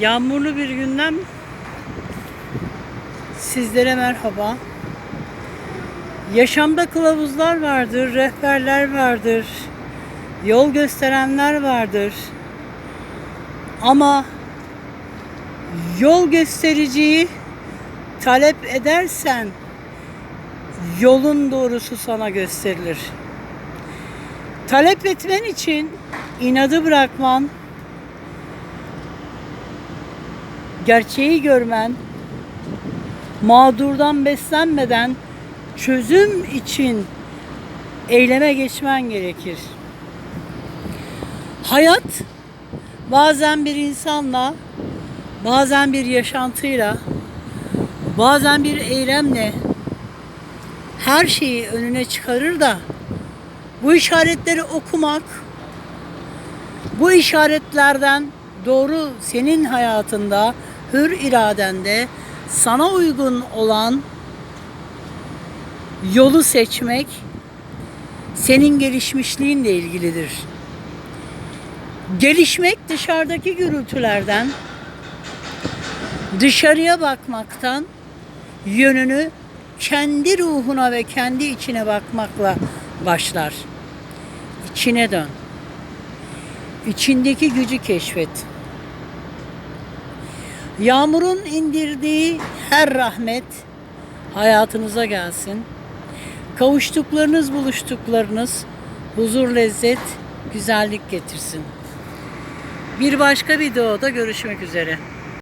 Yağmurlu bir günden sizlere merhaba. Yaşamda kılavuzlar vardır, rehberler vardır, yol gösterenler vardır. Ama yol göstericiyi talep edersen yolun doğrusu sana gösterilir. Talep etmen için inadı bırakman, gerçeği görmen, mağdurdan beslenmeden çözüm için eyleme geçmen gerekir. Hayat bazen bir insanla, bazen bir yaşantıyla, bazen bir eylemle her şeyi önüne çıkarır da bu işaretleri okumak, bu işaretlerden doğru senin hayatında, hür iradende sana uygun olan yolu seçmek senin gelişmişliğinle ilgilidir. Gelişmek dışarıdaki gürültülerden, dışarıya bakmaktan yönünü kendi ruhuna ve kendi içine bakmakla başlar. İçine dön. İçindeki gücü keşfet. Yağmurun indirdiği her rahmet hayatınıza gelsin. Kavuştuklarınız, buluştuklarınız huzur, lezzet, güzellik getirsin. Bir başka videoda görüşmek üzere.